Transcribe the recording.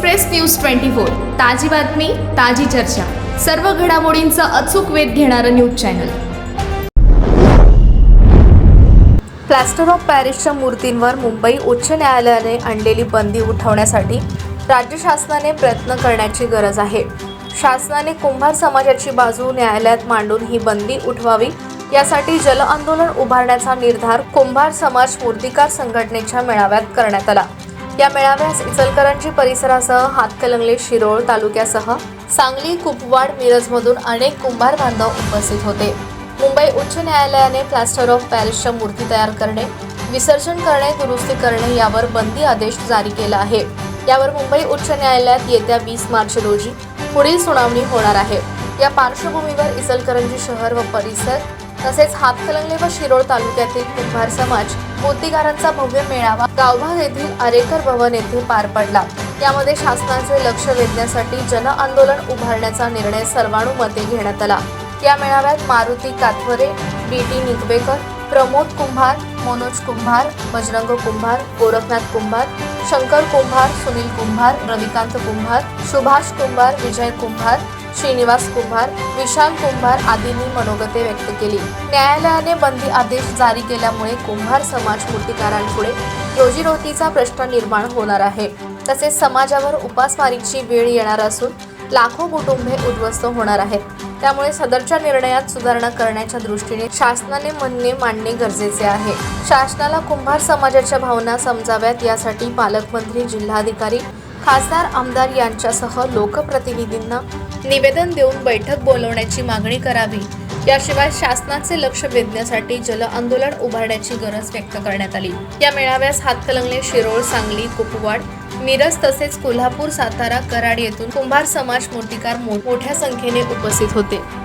Express news twenty four. ताजी बातमी ताजी चर्चा. सर्व घडामोडींचा अचूक वेध घेणारं न्यूज चॅनल. प्लॅस्टर ऑफ पॅरिसच्या मूर्तींवर मुंबई उच्च न्यायालयाने आणलेली बंदी उठवण्यासाठी राज्य शासनाने प्रयत्न करण्याची गरज आहे. शासनाने कुंभार समाजाची बाजू न्यायालयात मांडून ही बंदी उठवावी यासाठी जल आंदोलन उभारण्याचा निर्धार कुंभार समाज मूर्तिकार संघटनेच्या मेळाव्यात करण्यात आला. या मेळाव्यास इचलकरंजी परिसरासह हातकलंगले शिरोळ तालुक्यासह सांगली कुपवाड मिरजमधून अनेक कुंभार बांधव उपस्थित होते. मुंबई उच्च न्यायालयाने प्लास्टर ऑफ पॅरिसच्या मूर्ती तयार करणे विसर्जन करणे दुरुस्ती करणे यावर बंदी आदेश जारी केला आहे. यावर मुंबई उच्च न्यायालयात येत्या वीस मार्च रोजी पुढील सुनावणी होणार आहे. या पार्श्वभूमीवर इचलकरंजी शहर व परिसर तसेच हातकलंगले व शिरोळ तालुक्यातील कुंभार समाज मोतीगारांचा भव्य मेळावा गावभाग येथील आरेकर भवन येथे पार पडला. यामध्ये शासनाचे लक्ष वेधण्यासाठी जन आंदोलन उभारण्याचा निर्णय सर्वानुमते घेण्यात आला. या मेळाव्यात मारुती कातवरे डी टी निगवेकर प्रमोद कुंभार मनोज कुंभार बजरंग कुंभार गोरखनाथ कुंभार शंकर कुंभार सुनील कुंभार रविकांत कुंभार सुभाष कुंभार विजय कुंभार श्रीनिवास कुंभार विशाल कुंभार आदींनी मनोगते व्यक्त केली. न्यायालयाने बंदी आदेश जारी केल्यामुळे कुंभार समाज मूर्तिकारांपुढे रोजीरोटीचा प्रश्न निर्माण होणार आहे. तसेच समाजावर उपासमारीची वेळ येणार असून लाखो कुटुंबे उद्ध्वस्त होणार आहेत. त्यामुळे सदरच्या निर्णयात सुधारणा करण्याच्या दृष्टीने शासनाने म्हणणे मांडणे गरजेचे आहे. शासनाला कुंभार समाजाच्या भावना समजाव्यात यासाठी पालकमंत्री जिल्हाधिकारी खासदार आमदार यांच्यासह लोकप्रतिनिधींना निवेदन देऊन बैठक बोलवण्याची मागणी करावी. याशिवाय शासनाचे लक्ष वेधण्यासाठी जल आंदोलन उभारण्याची गरज व्यक्त करण्यात आली. या मेळाव्यास हातकलंगले शिरोळ सांगली कुपवाड मिरज तसेच कोल्हापूर सातारा कराड येथून कुंभार समाज मूर्तिकार मो- मोठ्या संख्येने उपस्थित होते.